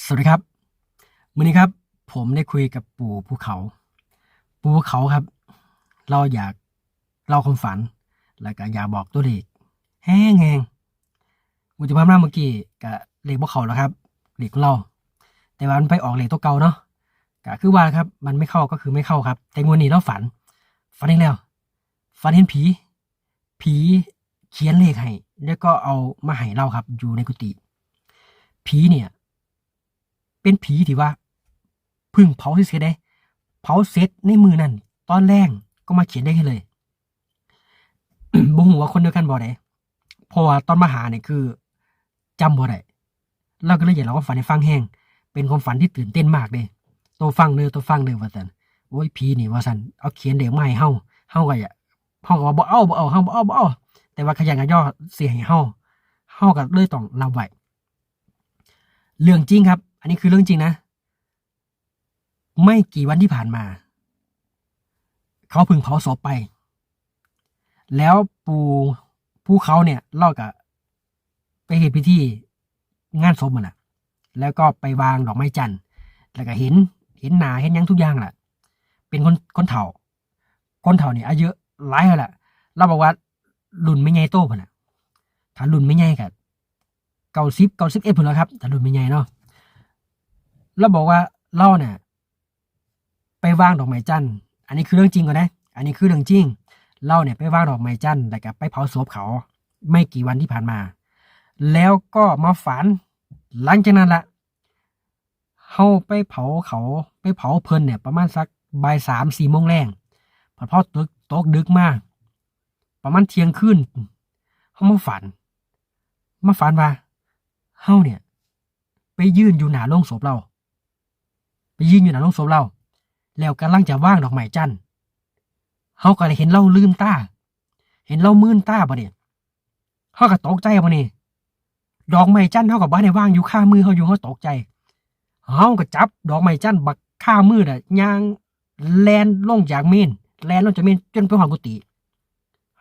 สวัสดีครับวันนี้ครับ ผมได้คุยกับปู่ภูเขา ปู่ภูเขาครับ เราอยากเล่าความฝัน แล้วก็อยากบอกตัวเลขแห้งแหงมุจิภาพหน้าเมื่อกี้กับเลขพวกเขาแล้วครับเลขของเรา แต่ว่ามันไปออกเลขตัวเก่าเนาะก็คือว่าครับ มันไม่เข้าก็คือไม่เข้าครับ แต่งวันนี้เราฝัน ฝันอีกแล้วฝันเห็นผี ผีเขียนเลขให้แล้วก็เอามาให้เราครับ อยู่ในกุฏิผีเนี่ย เป็นผีที่ว่าพึ่งเผาเสร็จได้เผาเสร็จในมือนั่นตอนแรกก็มาเขียนได้เลยบ่ฮู้ว่าคนเดียวกันบ่ได้เพราะว่าตอนมาหาเนี่ยคือจำบ่ได้เราก็เลยอยากเล่าความฝันให้ฟังแห้งเป็นความฝันที่ตื่นเต้นมากเลยตัวฟังเด้อตัวฟังเด้อว่าซั่นโอ้ยผีนี่ว่าซั่นเอาเขียนเด็กมาให้เฮาเฮาก็อย่าเฮาก็บ่เอาบ่เอาเฮาบ่เอาบ่เอาแต่ว่าขยันกันย่อเสียให้เฮาเฮาก็เลยต้องรับไว้เรื่องจริงครับ อันนี้คือเรื่องจริงนะ ไม่กี่วันที่ผ่านมา เขาพึ่งเผาศพไป แล้วปูผู้เขาเนี่ยเล่ากับไปเหตุพิธีงานศพมันอะแล้วก็ไปวางดอกไม้จันทร์ แล้วก็เห็นเห็นหนาเห็นยังทุกอย่างแหละเป็นคนคนเฒ่า คนเฒ่าเนี่ยอายุหลายแล้วแหละเราบอกว่ารุ่นไม่ใหญ่โตพุ่นอะถ้ารุ่นไม่ใหญ่กับเก้าสิบเก้าสิบเอ็ดพุ่นแล้วครับถ้ารุ่นไม่ใหญ่เนาะ แล้วบอกว่าเราเนี่ยไปวางดอกไม้จันทร์อันนี้คือเรื่องจริงก่อนนะ อันนี้คือเรื่องจริงเราเนี่ยไปวางดอกไม้จันทร์แล้วก็ไปเผาศพเขา ไม่กี่วันที่ผ่านมา แล้วก็มาฝัน หลังจากนั้นละเฮาไปเผาเขาไปเผาเพลินเนี่ย ประมาณสักบ่ายสามสี่โมงแรงพอพ่อตกตกดึกมาก ประมาณเที่ยงคืนเฮามาฝัน มาฝันว่าเฮาเนี่ย ไปยืนอยู่หน้าโรงศพเรา ยืนอยู่หน้าโรงศพเรา แล้วกำลังจะว่างดอกไม้จันทร์เฮาก็เลยเห็นเราลืมตา เห็นเรามื่นตาบ่เนี่ยเฮาก็ตกใจบ่นี่ยดอกไม้จันทร์เฮาก็บ่ได้ว่างอยู่ข้ามือเฮาอยู่เฮาตกใจเฮาก็จับดอกไม้จันทร์บักข้ามือน่ะย่างแลนลงจากเมนแลนลงจากเมนจนไปหอดกุฏิ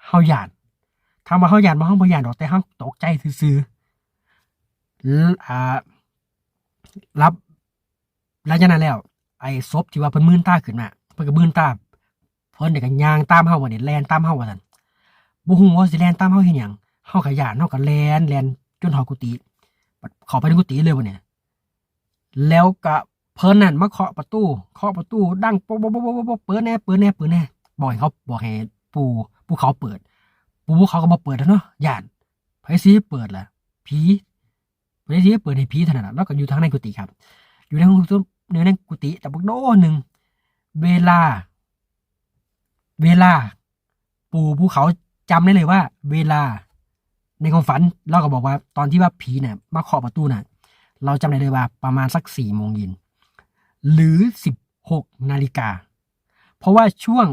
เฮาหยานถามาเฮาย่านบ่เฮาบ่ย่านดอกแต่เฮาตกใจซื่อๆแล้วอ่ารับ หลังจากนั้นแล้ว ไอ้ศพที่ว่าเพิ่นมื่นตาขึ้นมาเพิ่นก็มื่นตาเพิ่นเนี่ยก็ย่างตามเฮาว่าเนี่ยแลนตามเฮาว่าซั่นบ่ฮู้ว่าสิแลนตามเฮาเฮ็ดหยังเฮาก็ย่านเฮาก็แลนแลนจนฮอกุฏิเข้าไปในกุฏิเลยว่าเนี่ยแล้วก็เพิ่นนั่นมาเคาะประตูเคาะประตูดังป๊อกป๊อกป๊อกป๊อกป๊อกเปิดแน่เปิดแน่เปิดแน่บอกให้เขาบอกให้ปู่ปู่เขาเปิด ปู่เขาก็บ่เปิดแล้วเนาะย่านไผสิเปิดล่ะผีไผสิเปิดให้ผีเท่านั้นน่ะแล้วก็อยู่ทางในกุฏิครับ อยู่ในห้องซุปในในกุฏิแต่บักโดหนึ่งเวลา เวลา ปู่ภูเขาจำได้เลยว่า เวลา ในความฝันเราก็บอกว่า ตอนที่ว่าผีเนี่ยมาเคาะประตูน่ะ เราจำได้เลยว่า ประมาณสักสี่โมงเย็นหรือสิบหกนาฬิกาเพราะว่าช่วง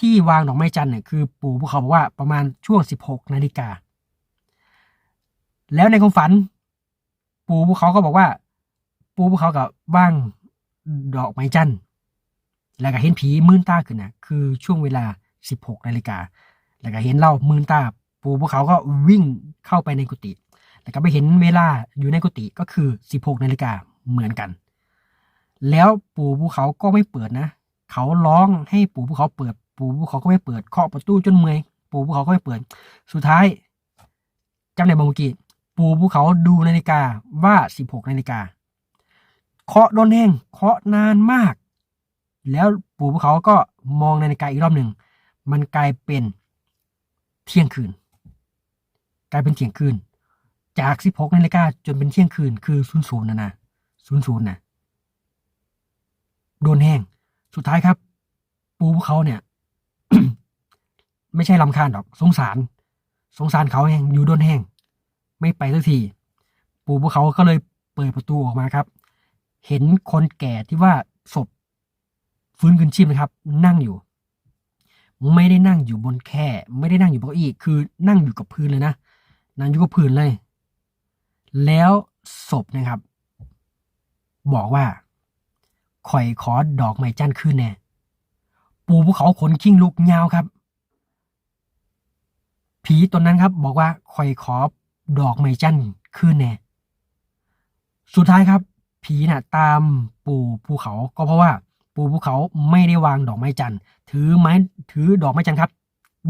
ที่วางดอกไม้จันทร์เนี่ยคือปู่ภูเขาบอกว่าประมาณช่วงสิบหกนาฬิกาแล้วในความฝัน ปู่ภูเขาก็บอกว่า ปูพวกเขากับว่างดอกไม้จันทร์แล้วก็เห็นผีมื่นตาขึ้นนะคือช่วงเวลา 16นาฬิกาแล้วก็เห็นเล่ามื่นตาปูพวกเขาก็วิ่งเข้าไปในกุฏิแล้วก็ไปเห็นเวลาอยู่ในกุฏิก็คือ 16นาฬิกาเหมือนกัน แล้วปู่ภูเขาก็ไม่เปิดนะ เขาร้องให้ปู่ภูเขาเปิด ปู่ภูเขาก็ไม่เปิดเคาะประตูจนเมื่อยปู่ภูเขาก็ไม่เปิด สุดท้ายจำได้บางกีปู่ภูเขาดูนาฬิกาว่า 16นาฬิกา เคาะโดนแห้งเคาะนานมาก แล้วปู่ภูเขาก็มองนาฬิกาอีกรอบหนึ่ง มันกลายเป็นเที่ยงคืน กลายเป็นเที่ยงคืน จากสิบหกนาฬิกาจนเป็นเที่ยงคืน คือศูนย์ศูนย์นะนะศูนย์ศูนย์นะโดนแห้ง สุดท้ายครับ ปู่ภูเขาเนี่ย ไม่ใช่ลำคาญหรอก สงสาร สงสารเขาแห้งอยู่โดนแห้ง ไม่ไปสักที ปู่ภูเขาก็เลยเปิดประตูออกมาครับ เห็นคนแก่ที่ว่าศพฟื้นคืนชีพนะครับ นั่งอยู่ ไม่ได้นั่งอยู่บนแค่ ไม่ได้นั่งอยู่บนเก้าอี้คือนั่งอยู่กับพื้นเลยนะนั่งอยู่กับพื้นเลย แล้วศพนะครับ บอกว่าข่อยขอดอกไม้จันทร์ขึ้นแน่ปูภูเขาขนขิ้งลุกยาวครับ ผีตนนั้นครับ บอกว่าข่อยขอดอกไม้จันทร์ขึ้นแน่สุดท้ายครับ ผีน่ะตามปู่ภูเขา ก็เพราะว่าปู่ภูเขาไม่ได้วางดอกไม้จันทร์ถือไม้ถือดอกไม้จันทร์ครับ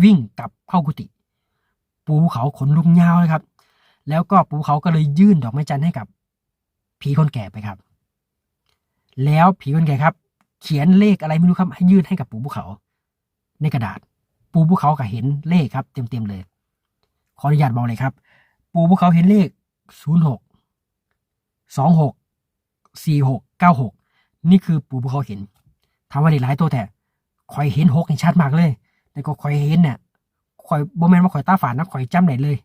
วิ่งกลับเข้ากุฏิปู่ภูเขาขนลุกยาวเลยครับ แล้วก็ปู่เขาก็เลยยื่นดอกไม้จันทร์ให้กับ ผีคนแก่ไปครับ แล้วผีคนแก่ครับ เขียนเลขอะไรไม่รู้ครับ ให้ยื่นให้กับปู่ภูเขา ในกระดาษ ปู่ภูเขาก็เห็นเลขครับ เต็มๆเลย ขออนุญาตบอกเลยครับ ปู่ภูเขาเห็นเลขศูนย์หกสองหก สี่หกเก้าหกนี่คือปู่ภูเขาเห็นถามว่าได้หลายตัวแต่คอยเห็นหกเห็นชัดมากเลย แต่ก็คอยเห็นเนี่ยคอยโบแมนว่าคอยตาฝาดนะคอยจำได้เลย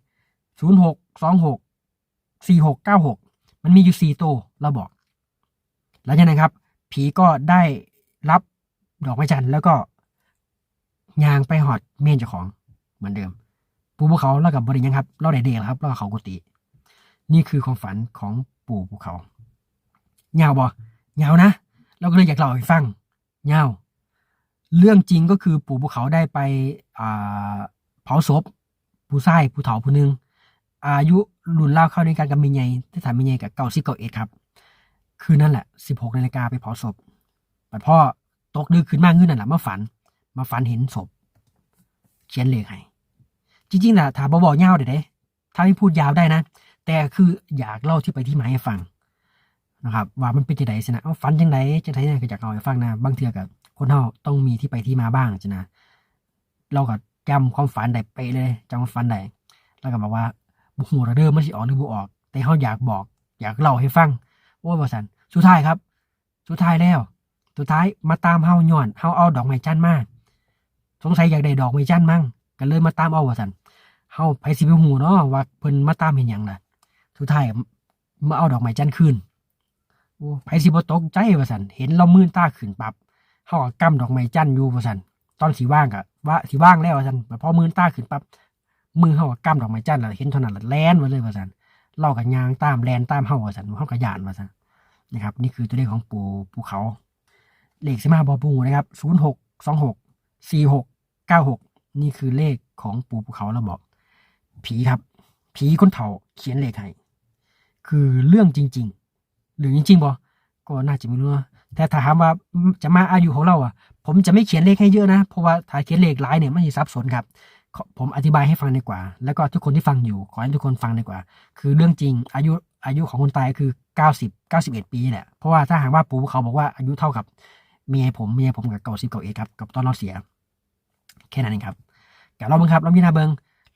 ศูนย์หกสองหกสี่หกเก้าหกมันมีอยู่สี่ตัวเราบอก หลังจากนั้นครับ ผีก็ได้รับดอกไม้จันทร์แล้วก็ยางไปหอดเมนเจ้าของเหมือนเดิม ปู่ภูเขาแล้วกับบริยังครับเราได้เด็กครับเราเขากุฏินี่คือความฝันของปู่ภูเขา ยาวบ่ยานะ เราก็เลยอยากเล่าให้ฟังยาเรื่องจริงก็คือปู่ภูเขาได้ไปเผาศพผู้ชายผู้เฒ่าผู้หนึง อายุรุ่นเล่าเข้าในการกับมียที่ถามมียกับเก่าสิเก่าเอ็ดครับ คืนนั่นแหละสิบหกนาฬิกาไปเผาศพแต่พ่อตกดึกขึ้นมาเงื่อนนั่นแหละมาฝัน มาฝันเห็นศพ เขียนเลขให้จริงๆนะถามบบอกยาเด้เด้ถ้าไม่พูดยาวได้นะ แต่คืออยากเล่าที่ไปที่มาให้ฟัง นะครับว่ามันเป็นจังไดสินะเอาฝันจังไดจังไดเนี่ยก็อยากเอาให้ฟังนะบางเทื่อกับคนเฮาต้องมีที่ไปที่มาบ้างจ้ะนะเราก็จำความฝันได้ไปเลยจำความฝันได้แล้วก็บอกว่าบุหูระเดิมมันสิออกหรือบ่ออก แต่เฮาอยากบอก อยากเล่าให้ฟังโอ้ยว่าซั่นสุดท้ายครับ สุดท้ายแล้วสุดท้ายมาตามเฮาย้อนเฮาเอาดอกไม้จันทร์มาสงสัยอยากได้ดอกไม้จันทร์มั่งก็เลยมาตามเอาว่าซั่นเฮาไผสิไปหูเนาะว่าเพิ่นมาตามเห็นหยังล่ะสุดท้ายมาเอาดอกไม้จันทร์คืน โอ้ไผสิบ่ตกใจว่าซั่นเห็นเรามื่นตาขึ้นปับเฮาก็กำดอกไม้จันทร์อยู่ว่าซั่นตอนสิว่างก็ว่าสิว่างแล้วว่าซั่นพอมื่นตาขึ้นปับมือเฮาก็กำดอกไม้จันทร์แล้วเห็นเท่านั้นแล้วแล่นมาเลยว่าซั่นเราก็ยางตามแล่นตามเฮาว่าซั่นเฮาก็ย่านว่าซั่นนะครับ นี่คือตัวเลขของปู่ภูเขา เลขสิมาบ่ปูนะครับ06 26 46 96นี่คือเลขของปู่ภูเขาเราบอก ผีครับ ผีคนเฒ่าเขียนเลขให้คือเรื่องจริง ๆ หรือจริงๆบ่ก็น่าจะไม่รู้แต่ถ้าถามว่าจะมาอายุของเราอะ ผมจะไม่เขียนเลขให้เยอะนะ เพราะว่าถ้าเขียนเลขหลายเนี่ยมันจะซับซ้อนครับ ผมอธิบายให้ฟังดีกว่า แล้วก็ทุกคนที่ฟังอยู่ ขอให้ทุกคนฟังดีกว่า คือเรื่องจริงอายุอายุของคนตายคือ 90 91 ปีแหละ เพราะว่าถ้าหากว่าปู่เขาบอกว่าอายุเท่ากับเมียผมเมียผมกับเก่าสิบเก่าเอครับกับตอนเราเสีย แค่นั้นเองครับแกลองเบิ่งครับลองพิจารณาเบิ่ง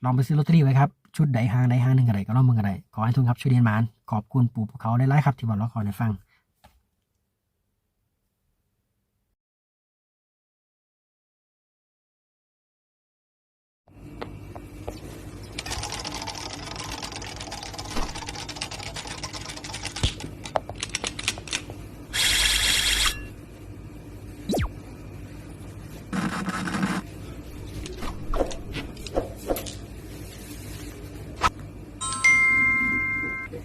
ลองไปซื้อลอตเตอรี่ไว้ครับ ชุดใดห้างใดห้างหนึ่งก็ไรก็ลองมึงก็ได้ขอให้ทุนครับช่วยเรียนมานขอบคุณปู่ภูเขาได้ไลฟ์ครับที่บอกเราขอในฟัง